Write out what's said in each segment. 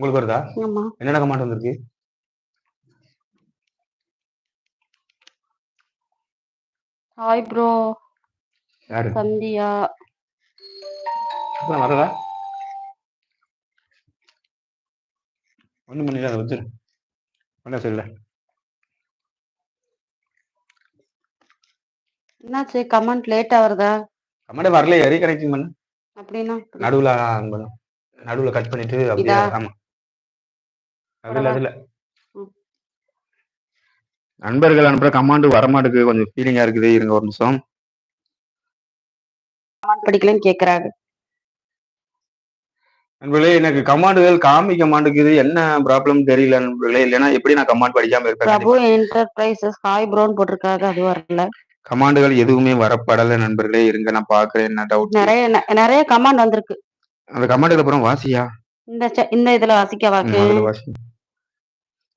உங்களுக்கு வருதா? என்னென்ன கமாண்ட் வந்திருக்கு? ஹாய் ப்ரோ யாரு? சந்தியா. வரதா? ஒன்றும் பண்ணல அதை வச்சிரு. ஒன்றும் சரியில்ல என்னாச்சு? கமெண்ட் லேட்டா வருதா? கமாண்டே வரலையே ரீகனெக்டிங் பண்ணு. அப்படின்னா? நடுவில் நடுவில் கட் பண்ணிட்டு அப்படியே இதா? அதுல அதுல. நண்பர்கள் அனுப்புற கமாண்டு வரமாட்டுக்கு கொஞ்சம் ஃபீலிங்கா இருக்குது. இருங்க ஒரு நிமிஷம். கமெண்ட் படிக்கலன்னு கேக்குறாங்க. நண்பர்களே எனக்கு கமாண்டுகள் காமிக்க மாட்டேங்குது. என்ன ப்ராப்ளம் தெரியல நண்பர்களே. இல்லைன்னா எப்படி நான் கமாண்ட் படிக்காம இருப்பேன்? பிரபு என்டர்பிரைசஸ் ஹாய் ப்ரோன்னு போட்டிருக்காங்க. அது வரல. கமாண்டுகள் எதுவுமே வரப்படல நண்பர்களே. இருங்க நான் பாக்குறேன். என்ன டவுட் நிறைய நிறைய கமெண்ட் வந்திருக்கு. அந்த கமாண்டுக்கு அப்புறம் வாசியா? இந்த இந்த இதுல வாசிக்க வாக்கு.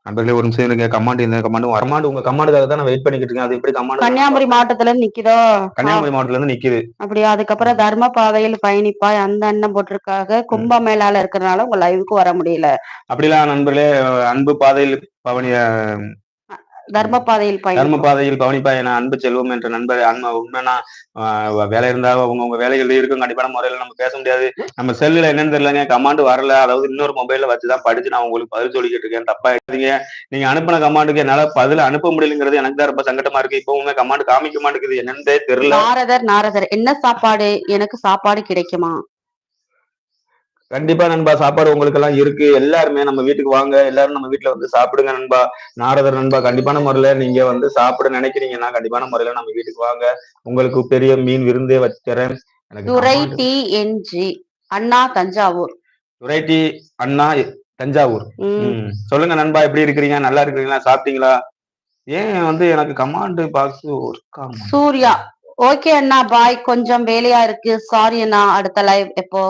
நண்பர்களே ஒரு நிமிஷம் இருங்க. கமாண்ட் இந்த கமாண்டு வரமாண்டு உங்க கமாண்டுக்காக தான் நான் வெயிட் பண்ணிக்கிட்டு இருக்கேன். அது எப்படி கமாண்ட் கன்னியாகுமரி மாவட்டத்துல இருந்து நிக்குதோ? கன்னியாகுமரி மாவட்டத்துல இருந்து நிக்குது. அப்படியா? அதுக்கப்புறம் தர்ம பாதையில் பயணிப்பாய். அந்த அண்ணன் போட்டிருக்காங்க கும்பமேளால இருக்கிறனால உங்க லைவுக்கு வர முடியல. அப்படிலாம் நண்பர்களே அன்பு பாதையில் பவனி தர்ம பாதையில் தர்ம பாதையில் பவனிப்பா என அன்பு செல்வம் என்ற நண்பர் அன்ப உண்மைனா வேலை இருந்தா அவங்க உங்க வேலைகள் இருக்கும். கண்டிப்பான முறையில நம்ம பேச முடியாது. நம்ம செல்லுல என்னன்னு தெரியலங்க. கமாண்ட் வரல. அதாவது இன்னொரு மொபைல்ல வச்சுதான் படிச்சு நான் உங்களுக்கு பதில் சொல்லிக்கிட்டு இருக்கேன். தப்பா எடுத்தீங்க. நீங்க அனுப்பின கமாண்டுக்கு என்னால பதில் அனுப்ப முடியலங்கிறது எனக்கு தான் ரொம்ப சங்கடமா இருக்கு. இப்பவுமே கமாண்ட் காமிக்க மாட்டேங்குது. என்னன்னு தெரியல. நாரதர் நாரதர் என்ன சாப்பாடு? எனக்கு சாப்பாடு கிடைக்குமா? கண்டிப்பா நண்பா சாப்பாடு உங்களுக்கு எல்லாம் இருக்கு. எல்லாருமே நம்ம வீட்டுக்கு வாங்க. எல்லாரும் நம்ம வீட்டுல வந்து சாப்பிடுங்க நண்பா. நாரதர் நண்பா கண்டிப்பான முறையில நீங்க வந்து சாப்பிட நினைக்கிறீங்கன்னா கண்டிப்பான முறையில நம்ம வீட்டுக்கு வாங்க. உங்களுக்கு பெரிய மீன் விருந்தே வச்சுறேன் துரை டி என்ஜி அண்ணா தஞ்சாவூர். துரை டி அண்ணா தஞ்சாவூர். சொல்லுங்க நண்பா எப்படி இருக்கிறீங்க? நல்லா இருக்கிறீங்களா? சாப்பிட்டீங்களா? ஏன் வந்து எனக்கு கமாண்ட் பாக்ஸ் ஒர்க் ஆகும் சூர்யா ஓகே அண்ணா பாய். கொஞ்சம் வேலையா இருக்கு. சாரி அண்ணா அடுத்த லைவ் எப்போ?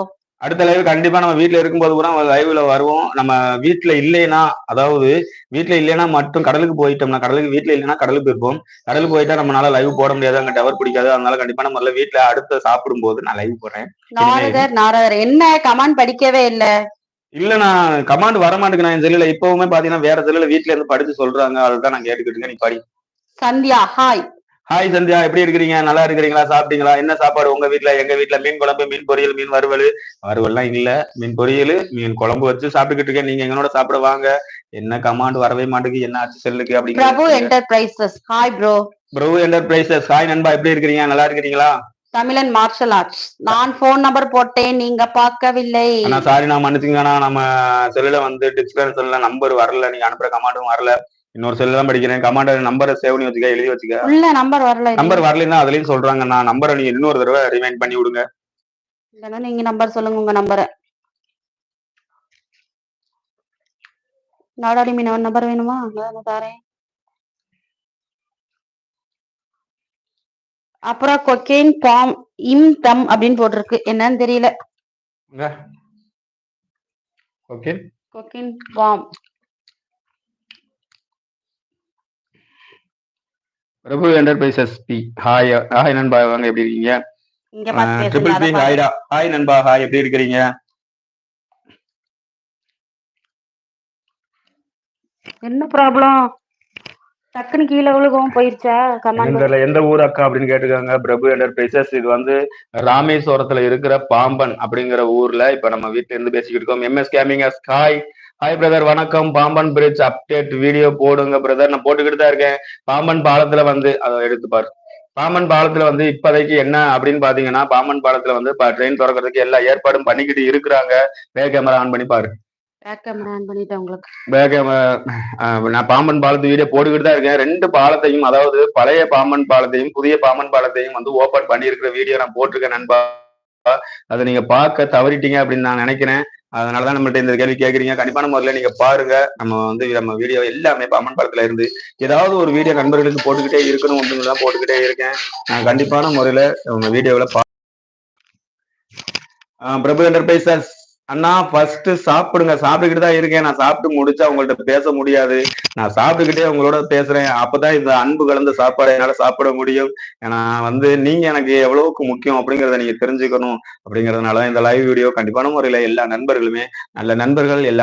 அடுத்த லைவ் கண்டிப்பா நம்ம வீட்ல இருக்கும்போது கூட லைவ்ல வருவோம். நம்ம வீட்ல இல்லைன்னா அதாவது வீட்ல இல்லைன்னா மட்டும் கடலுக்கு போயிட்டோம்னா கடலுக்கு வீட்ல இல்லைன்னா கடலுக்கு போயிருப்போம் கடலுக்கு போயிட்டா நம்மளால லைவ் போட முடியாது அங்க டவர் பிடிக்காது. அதனால கண்டிப்பா நம்ம வீட்ல அடுத்த சாப்பிடும் போது நான் லைவ் போடுறேன். நாரதர் நாரதர் என்ன கமெண்ட் படிக்கவே இல்ல? இல்ல நான் கமாண்ட் வர மாட்டேங்குது நான் என் செல்லுல இப்பவுமே பாத்தீங்கன்னா வேற செல்லுல வீட்ல இருந்து படிச்சு சொல்றாங்க. அதுதான் நான் கேட்டுக்கிட்டு நீ படி. சந்தியா ஹாய் ஹாய் சந்தியா எப்படி இருக்கிறீங்க? நல்லா இருக்கிறீங்களா? சாப்பிட்டீங்களா? என்ன சாப்பாடு உங்க வீட்ல? எங்க வீட்ல? மீன் குழம்பு மீன் பொரியல் மீன் வறுவல்? வறுவல்லாம் இல்ல. மீன் பொரியல் மீன் குழம்பு வச்சு சாப்பிட்டுக்கிட்டு இருக்கேன். நீங்க எங்களோட சாப்பிட வாங்க. என்ன கமாண்ட் வரவே மாட்டேங்குது. என்ன ஆச்சு செல்லுக்கு பிரபு அப்படிங்கிறது enterprises hi bro Prabhu enterprises hi நண்பா எப்படி இருக்கிறீங்க? நல்லா இருக்கிறீங்களா? தமிழன் மார்ஷல் ஆர்ட்ஸ் நான் போன் நம்பர் போட்டேன். நீங்க பார்க்கவில்லை. ஆனா சாரி நான் மன்னிச்சுங்கண்ணா நம்ம செல்லுல வந்து டிஸ்கிரிப்ஷன்ல நம்பர் வரல. நீங்க அனுப்புற கமாண்டும் வரல. இன்னொரு செல்லு தான் படிக்கிறேன். கமாண்ட் நம்பரை சேவ் பண்ணி வச்சுக்க எழுதி வச்சுக்க. உள்ள நம்பர் வரல நம்பர் வரலைன்னா அதுலயும் சொல்றாங்க நான் நம்பரை நீங்க இன்னொரு தடவை ரிமைண்ட் பண்ணி விடுங்க. இல்லைன்னா நீங்க நம்பர் சொல்லுங்க உங்க நம்பரை நாடாடி மீனவன் நம்பர் வேணுமா? நான் தாரேன். அப்புறம் கொக்கேன் பாம் இம் தம் அப்படின்னு போட்டிருக்கு. என்னன்னு தெரியல. ஓகே கொக்கேன் bomb Prabhu enterprises B. Hi hi நண்பா வாங்க எப்படி இருக்கீங்க? ட்ரிபிள் பி ஹாய்டா ஹாய் நண்பா ஹாய் எப்படி இருக்கிறீங்க? என்ன ப்ராப்ளம் டக்குன்னு கீழே விழுகவும் போயிருச்சா? கமாண்ட் எந்த ஊர் அக்கா அப்படின்னு கேட்டுக்காங்க பிரபு என்டர்பிரைசஸ் இது வந்து ராமேஸ்வரத்துல இருக்கிற பாம்பன் அப்படிங்கிற ஊர்ல இப்ப நம்ம வீட்ல இருந்து பேசிக்கிட்டு இருக்கோம். MS gaming hi hi brother வணக்கம். பாம்பன் பிரிட்ஜ் அப்டேட் வீடியோ போடுங்க பிரதர் நான் போட்டுக்கிட்டு தான் இருக்கேன். பாம்பன் பாலத்துல வந்து அதை எடுத்து பாரு. பாம்பன் பாலத்துல வந்து இப்போதைக்கு என்ன அப்படின்னு பாத்தீங்கன்னா பாம்பன் பாலத்துல வந்து ட்ரெயின் திறக்கிறதுக்கு எல்லா ஏற்பாடும் பண்ணிக்கிட்டு இருக்கிறாங்க. வே கேமரா ஆன் பண்ணி பாரு. நான் பாம்பன் பாலத்து வீடியோ போட்டுக்கிட்டு தான் இருக்கேன். ரெண்டு பாலத்தையும் அதாவது பழைய பாம்பன் பாலத்தையும் புதிய பாம்பன் பாலத்தையும் வந்து ஓபன் பண்ணியிருக்கிற வீடியோ நான் போட்டிருக்கேன் நண்பா. அதை நீங்க பார்க்க தவறிட்டீங்க அப்படின்னு நான் நினைக்கிறேன். அதனாலதான் நம்மள்ட்ட இந்த கேள்வி கேட்குறீங்க கண்டிப்பான முறையில் நீங்க பாருங்க. நம்ம வந்து நம்ம வீடியோ எல்லாமே இப்போ அம்மன் படத்தில் இருந்து ஏதாவது ஒரு வீடியோ நண்பர்களுக்கு போட்டுக்கிட்டே இருக்கணும் அப்படின்னு தான் போட்டுக்கிட்டே இருக்கேன். நான் கண்டிப்பான முறையில உங்க வீடியோவில் பா பிரபு என்டர்பிரைசஸ் அண்ணா ஃபர்ஸ்ட் சாப்பிடுங்க. சாப்பிட்டுக்கிட்டு தான் இருக்கேன். நான் சாப்பிட்டு முடிச்சா உங்கள்ட்ட பேச முடியாது. நான் சாப்பிட்டுக்கிட்டே உங்களோட பேசுறேன். அப்பதான் இந்த அன்பு கலந்த சாப்பாடு என்னால சாப்பிட முடியும். ஏன்னா வந்து நீங்க எனக்கு எவ்வளவுக்கு முக்கியம் அப்படிங்கறத நீங்க தெரிஞ்சுக்கணும். அப்படிங்கறதுனால இந்த லைவ் வீடியோ கண்டிப்பான முறையில எல்லா நண்பர்களுமே நல்ல நண்பர்கள் எல்லா